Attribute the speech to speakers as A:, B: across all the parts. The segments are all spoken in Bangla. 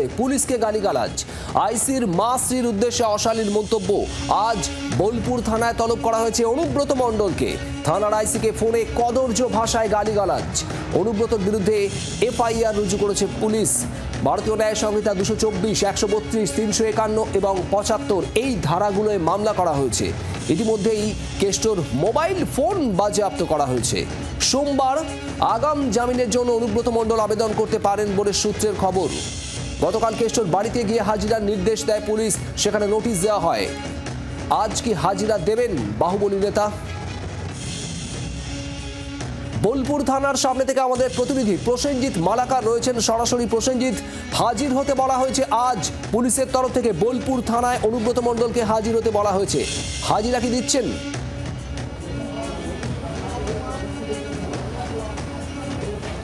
A: করে পুলিশকে গালিগালাজ। আইসির মা স্ত্রীর উদ্দেশ্যে অশালীন মন্তব্য। আজ বোলপুর থানায় তলব করা হয়েছে অনুব্রত মণ্ডলকে। থানার আইসিকে ফোনে কদর্য ভাষায় গালিগালাজ। অনুব্রতর বিরুদ্ধে এফআইআর রুজু করেছে পুলিশ। ভারতীয় ন্যায় সংহিতা দুশো চব্বিশ, একশো বত্রিশ, তিনশো একান্ন এবং পঁচাত্তর এই ধারাগুলোয় মামলা করা হয়েছে। ইতিমধ্যেই কেষ্টর মোবাইল ফোন বাজেয়াপ্ত করা হয়েছে। সোমবার আগাম জামিনের জন্য অনুব্রত মণ্ডল আবেদন করতে পারেন বলে সূত্রের খবর। গতকাল কেষ্টর বাড়িতে গিয়ে হাজিরার নির্দেশ দেয় পুলিশ, সেখানে নোটিশ দেওয়া হয়। আজ কি হাজিরা দেবেন বাহুবলী নেতা? বোলপুর থানার সামনে থেকে আমাদের প্রতিনিধি প্রসেনজিৎ মালাকার রয়েছেন। সরাসরি প্রসেনজিৎ, হাজির হতে বলা হয়েছে আজ। পুলিশের তরফ থেকে বোলপুর থানায় অনুব্রত মণ্ডলকে হাজির হতে বলা হয়েছে। হাজিরা কি দিচ্ছেন?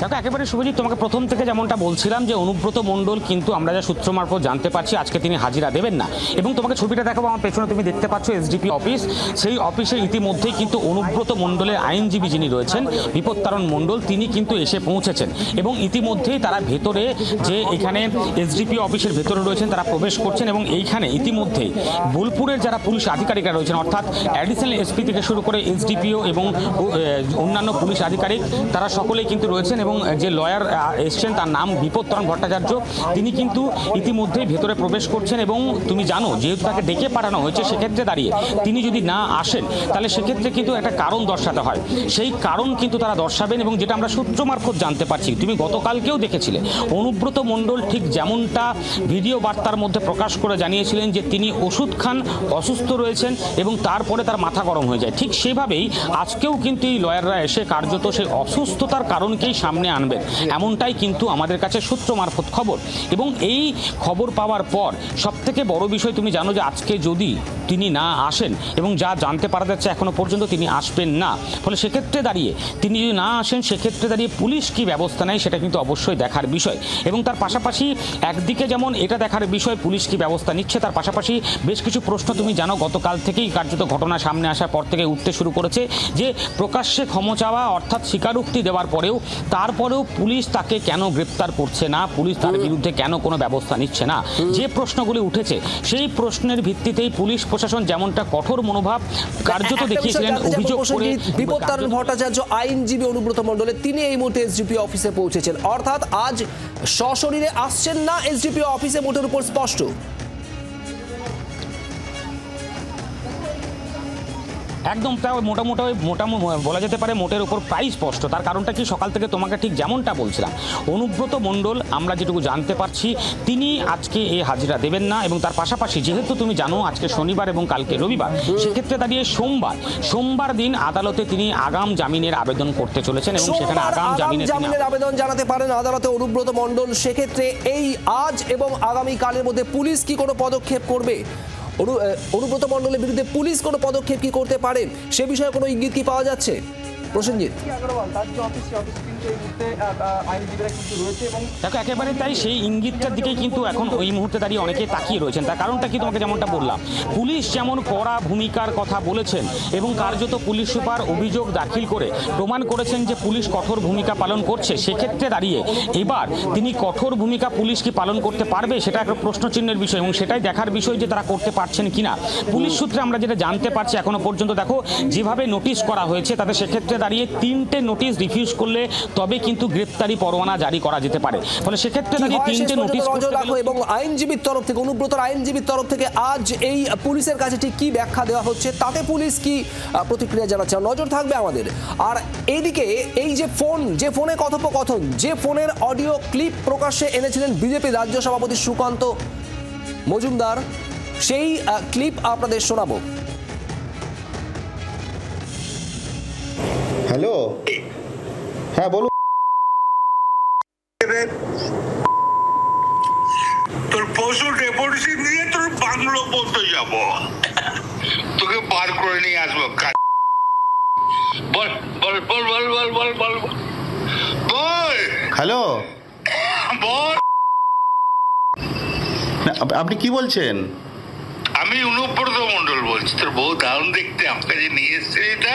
B: দেখো, একেবারে শুভজিৎ, তোমাকে প্রথম থেকে যেমনটা বলছিলাম যে অনুব্রত মণ্ডল কিন্তু আমরা যা সূত্র মারফত জানতে পারছি, আজকে তিনি হাজিরা দেবেন না। এবং তোমাকে ছবিটা দেখাবো, আমার পেছনে তুমি দেখতে পাচ্ছ এসডিপি অফিস। সেই অফিসে ইতিমধ্যেই কিন্তু অনুব্রত মণ্ডলের আইনজীবী যিনি রয়েছেন, বিপত্তারণ মণ্ডল, তিনি কিন্তু এসে পৌঁছেছেন। এবং ইতিমধ্যেই তারা ভেতরে যে এখানে এসডিপি অফিসের ভেতরে রয়েছেন, তারা প্রবেশ করছেন এবং এইখানে ইতিমধ্যেই বোলপুরের যারা পুলিশ আধিকারিকরা রয়েছেন, অর্থাৎ অ্যাডিশনাল এসপি থেকে শুরু করে এসডিপিও এবং অন্যান্য পুলিশ আধিকারিক, তারা সকলেই কিন্তু রয়েছেন এবং যে লয়ার এসছেন তার নাম বিপত্তরণ ভট্টাচার্য, তিনি কিন্তু ইতিমধ্যেই ভেতরে প্রবেশ করছেন এবং তুমি জানো, যেহেতু তাকে ডেকে পাঠানো হয়েছে সেক্ষেত্রে দাঁড়িয়ে। তিনি যদি না আসেন, তাহলে সেক্ষেত্রে কিন্তু একটা কারণ দর্শাতে হয়। সেই কারণ কিন্তু তারা দর্শাবেন এবং যেটা আমরা সূত্র মারফত জানতে পারছি, তুমি গতকালকেও দেখেছিলে। অনুব্রত মণ্ডল ঠিক যেমনটা ভিডিও বার্তার মধ্যে প্রকাশ করে জানিয়েছিলেন যে তিনি ওষুধ খান, অসুস্থ রয়েছেন এবং তারপরে তার মাথা গরম হয়ে যায়। ঠিক সেভাবেই আজকেও কিন্তু এই লয়াররা এসে কার্যত সেই অসুস্থতার কারণকেই সামনে আনবেন। এমনটাই কিন্তু আমাদের কাছে সূত্র মারফত খবর। এবং এই খবর পাওয়ার পর সবথেকে বড় বিষয় তুমি জানো যে আজকে যদি তিনি না আসেন এবং যা জানতে পারা যাচ্ছে এখনও পর্যন্ত তিনি আসবেন না, ফলে সেক্ষেত্রে দাঁড়িয়ে তিনি যদি না আসেন, সেক্ষেত্রে দাঁড়িয়ে পুলিশ কি ব্যবস্থা নেয় সেটা কিন্তু অবশ্যই দেখার বিষয়। এবং তার পাশাপাশি একদিকে যেমন এটা দেখার বিষয়, পুলিশ কি ব্যবস্থা নিচ্ছে, তার পাশাপাশি বেশ কিছু প্রশ্ন তুমি জানো, গতকাল থেকেই কার্যত ঘটনা সামনে আসার পর থেকে উঠতে শুরু করেছে যে প্রকাশ্যে ক্ষমা চাওয়া অর্থাৎ স্বীকারোক্তি দেওয়ার পরেও তারপরেও পুলিশ তাকে কেন গ্রেপ্তার করছে না? পুলিশ তার বিরুদ্ধে কেন কোনো ব্যবস্থা নিচ্ছে না? যে প্রশ্নগুলি উঠেছে সেই প্রশ্নের ভিত্তিতেই পুলিশ প্রশাসন যেমনটা কঠোর মনোভাব কার্যত দেখিয়েছিলেন অভিযোগ করে
A: বিপত্তারণ ভট্টাচার্য আইনজীবী অনুব্রত মণ্ডলের তিনি এই মুহূর্তে এসডিপি অফিসে পৌঁছেছেন। অর্থাৎ আজ সশরীরে আসছেন না এসডিপি অফিসে মোটের উপর স্পষ্ট।
B: একদম তা মোটামুটি মোটামুটি বলা যেতে পারে মোটের উপর প্রায় স্পষ্ট। তার কারণটা কি? সকাল থেকে তোমাকে ঠিক যেমনটা বলছিলাম। অনুব্রত মণ্ডল আমরা যেটুকু জানতে পারছি তিনি আজকে এ হাজিরা দেবেন না এবং তার পাশাপাশি যেহেতু তুমি জানো আজকে শনিবার এবং কালকে রবিবার সেক্ষেত্রে দাঁড়িয়ে সোমবার সোমবার দিন আদালতে তিনি আগাম জামিনের আবেদন করতে চলেছেন এবং সেখানে আগাম জামিনের
A: জামিনের আবেদন জানাতে পারেন আদালতে অনুব্রত মণ্ডল। সেক্ষেত্রে এই আজ এবং আগামী কালের মধ্যে পুলিশ কি কোনো পদক্ষেপ করবে? অনুব্রত মণ্ডলের বিরুদ্ধে পুলিশ কোনো পদক্ষেপ কি করতে পারেন সে বিষয়ে কোনো ইঙ্গিত কি পাওয়া যাচ্ছে? প্রসেনজিৎ।
B: দেখো একেবারে তাই সেই ইঙ্গিতটার দিকেই কিন্তু এখন ওই মুহূর্তে দাঁড়িয়ে অনেকে তাকিয়ে রয়েছেন। তার কারণটা কি তোমাকে যেমনটা বললাম? পুলিশ যেমন কড়া ভূমিকার কথা বলেছেন এবং কার্যত পুলিশ সুপার অভিযোগ দাখিল করে প্রমাণ করেছেন যে পুলিশ কঠোর ভূমিকা পালন করছে সেক্ষেত্রে দাঁড়িয়ে এবার তিনি কঠোর ভূমিকা পুলিশ কি পালন করতে পারবে সেটা একটা প্রশ্নচিহ্নের বিষয় এবং সেটাই দেখার বিষয় যে তারা করতে পারছেন কিনা। পুলিশ সূত্রে আমরা যেটা জানতে পারছি এখনও পর্যন্ত দেখো যেভাবে নোটিশ করা হয়েছে তাতে সেক্ষেত্রে দাঁড়িয়ে তিনটে নোটিশ রিফিউজ করলে তবে কিন্তু গ্রেপ্তারি পরোয়ানা জারি করা যেতে পারে। ফলে সেক্ষেত্রে দাঁড়িয়ে তিনটে নোটিশ
A: এবং আইনজীবীর তরফ থেকে অনুব্রতর আইনজীবীর তরফ থেকে আজ এই পুলিশের কাছে ঠিক কি ব্যাখ্যা দেওয়া হচ্ছে তাতে পুলিশ কি প্রতিক্রিয়া জানাচ্ছে? নজর থাকবে আমাদের। আর এইদিকে এই যে ফোন যে ফোনে কথোপকথন যে ফোনের অডিও ক্লিপ প্রকাশ্যে এনেছিলেন বিজেপি রাজ্য সভাপতি সুকান্ত মজুমদার সেই ক্লিপ আপনাদের শোনাবো।
C: হ্যালো? হ্যাঁ বলুন।
D: তোর পশু ডেপুটেশন নিয়ে তোর বাংলো পড়তে যাব। তোকে বার করে নিয়ে আসব বল বল বল বল বল বল বল বল।
C: হ্যালো?
D: বল।
C: আপনি কি বলছেন?
D: আমি অনুব্রত মন্ডল বলছি। তোর বউ দারুণ দেখতে। যে নিয়ে এসছে এটা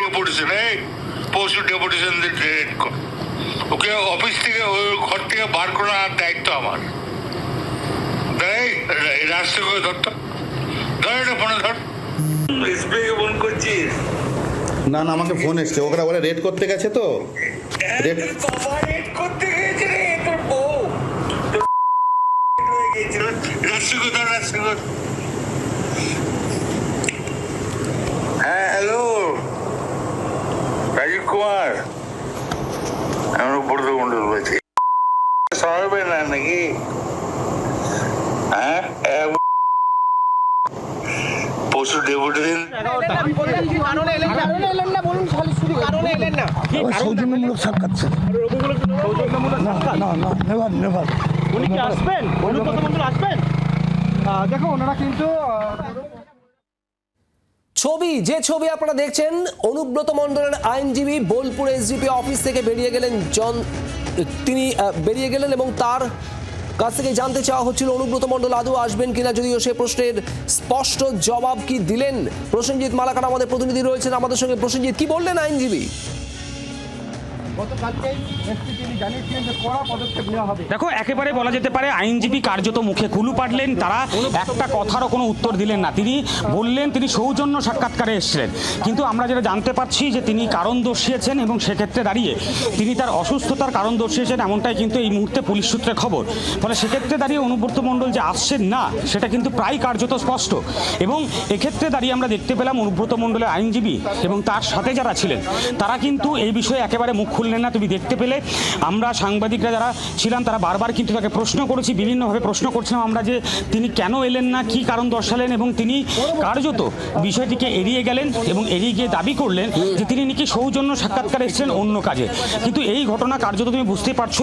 D: ডেপুটেশন এই পরশু ডেপুটেশন কর ওকে অফিস থেকে ওই ঘর থেকে বার করার দায়িত্ব আমার। রাস্তা করে ধরতো ধর এটা ফোনে ধর। ডিসপ্লেকে ফোন করছিস?
C: না না আমাকে ফোন এসছে। ওরা বলে রেড করতে গেছে তো। রেড
D: বাবা রেড করতে গিয়েছে রে তোর বউ। হয়ে হ্যাঁ হ্যালো বলছি সরাবে না নাকি? হ্যাঁ? এক-
E: সৌজন্যমূলক সাক্ষাৎ স্যার না না
A: ছবি, যে ছবি আপনারা দেখছেন, অনুব্রত মণ্ডলের আইনজীবী বোলপুর এসডিপি অফিস থেকে বেরিয়ে গেলেন জন, তিনি বেরিয়ে গেলেন এবং তার কাছ থেকে জানতে চাওয়া হচ্ছিল, অনুব্রত মণ্ডল আদৌ আসবেন কিনা যদিও সে প্রশ্নের স্পষ্ট জবাব কি দিলেন? প্রসেনজিৎ মালাকার আমাদের প্রতিনিধি রয়েছেন আমাদের সঙ্গে। প্রসেনজিৎ, কি বললেন আইনজীবী?
B: দেখো, একেবারে বলা যেতে পারে আইনজীবী কার্যত মুখে কুলু পাটলেন তারা একটা কথারও কোনো উত্তর দিলেন না। তিনি বললেন, তিনি সৌজন্য সাক্ষাৎকারে এসেছিলেন। কিন্তু আমরা যেটা জানতে পারছি যে তিনি কারণ দর্শিয়েছেন এবং সেক্ষেত্রে দাঁড়িয়ে তিনি তার অসুস্থতার কারণ দর্শিয়েছেন, এমনটাই কিন্তু এই মুহূর্তে পুলিশ সূত্রে খবর। ফলে সেক্ষেত্রে দাঁড়িয়ে অনুব্রত মণ্ডল যে আসছেন না, সেটা কিন্তু প্রায় কার্যত স্পষ্ট। এবং এক্ষেত্রে দাঁড়িয়ে আমরা দেখতে পেলাম অনুব্রত মণ্ডলের আইনজীবী এবং তার সাথে যারা ছিলেন, তারা কিন্তু এই বিষয়ে একেবারে মুখ খুললেন না। তুমি দেখতে পেলে আমরা সাংবাদিকরা যারা ছিলাম তারা বারবার কিন্তু তাকে প্রশ্ন করেছি বিভিন্নভাবে প্রশ্ন করছিলাম আমরা যে তিনি কেন এলেন না কি কারণ দর্শালেন এবং তিনি কার্যত বিষয়টিকে এড়িয়ে গেলেন এবং এড়িয়ে গিয়ে দাবি করলেন যে তিনি নাকি সৌজন্য সাক্ষাৎকার এসেছেন অন্য কাজে। কিন্তু এই ঘটনা কার্যত তুমি বুঝতে পারছ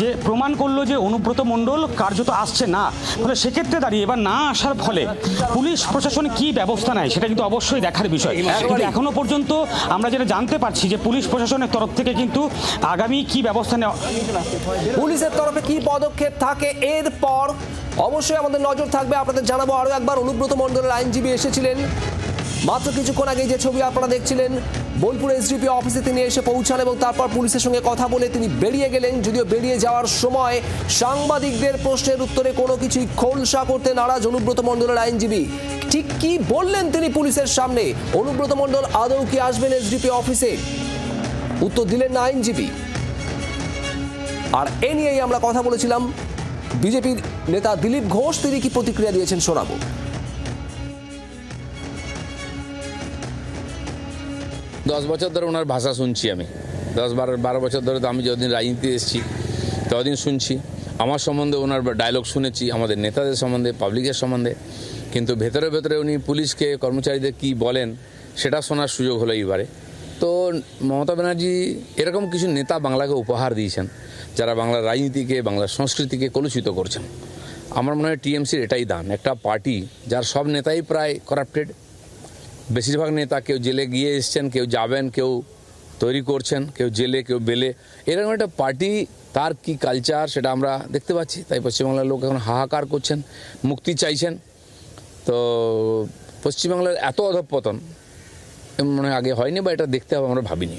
B: যে প্রমাণ করল যে অনুব্রত মণ্ডল কার্যত আসছে না। ফলে সেক্ষেত্রে দাঁড়িয়ে এবার না আসার ফলে পুলিশ প্রশাসন কি ব্যবস্থা নেয় সেটা কিন্তু অবশ্যই দেখার বিষয়। কিন্তু এখনও পর্যন্ত আমরা যেটা জানতে পারছি যে পুলিশ প্রশাসনের তরফ থেকে কিন্তু আগামী কি ব্যবস্থা
A: পুলিশের তরফে কি পদক্ষেপ থাকে এরপর অবশ্যই আমাদের নজর থাকবে। আপনাদের জানাব আরও একবার। অনুব্রত মণ্ডলের আইনজীবী এসেছিলেন। মাত্র কিছুক্ষণ আগে যে ছবি আপনারা দেখছিলেন, বোলপুর এসডিপি অফিসে তিনি এসে পৌঁছান এবং তারপর পুলিশের সঙ্গে কথা বলে তিনি বেরিয়ে গেলেন। যদিও বেরিয়ে যাওয়ার সময় সাংবাদিকদের প্রশ্নের উত্তরে কোনো কিছুই খোলসা করতে নারাজ অনুব্রত মণ্ডলের আইনজীবী। ঠিক কি বললেন তিনি পুলিশের সামনে? অনুব্রত মণ্ডল আদৌ কি আসবেন এসডিপি অফিসে উত্তর দিলেন না আইনজীবী। আর এ নিয়েই আমরা কথা বলেছিলাম। বিজেপির নেতা দিলীপ ঘোষ, তিনি কি প্রতিক্রিয়া দিয়েছেন শোনাবো।
F: দশ বছর ধরে ওনার ভাষা শুনছি আমি। দশ বারো বারো বছর ধরে তো আমি যতদিন রাজনীতি এসেছি, ততদিন শুনছি। আমার সম্বন্ধে ওনার ডায়লগ শুনেছি, আমাদের নেতাদের সম্বন্ধে পাবলিকের সম্বন্ধে। কিন্তু ভেতরে ভেতরে উনি পুলিশকে, কর্মচারীদের কি বলেন, সেটা শোনার সুযোগ হলো এইবারে। তো মমতা ব্যানার্জি এরকম কিছু নেতা বাংলাকে উপহার দিয়েছেন। যারা বাংলার রাজনীতিকে বাংলার সংস্কৃতিকে কলুষিত করছেন, আমার মনে হয় টিএমসির এটাই দান। একটা পার্টি যার সব নেতাই প্রায় করাপ্টেড বেশিরভাগ নেতা কেউ জেলে গিয়ে এসছেন, কেউ যাবেন, কেউ তৈরি করছেন, কেউ জেলে, কেউ বেলে। এরকম একটা পার্টি, তার কি কালচার সেটা আমরা দেখতে পাচ্ছি। তাই পশ্চিমবাংলার লোক এখন হাহাকার করছেন, মুক্তি চাইছেন। তো পশ্চিমবাংলার এত অধঃপতন, মনে হয় আগে হয়নি বা এটা দেখতে হবে, আমরা ভাবিনি।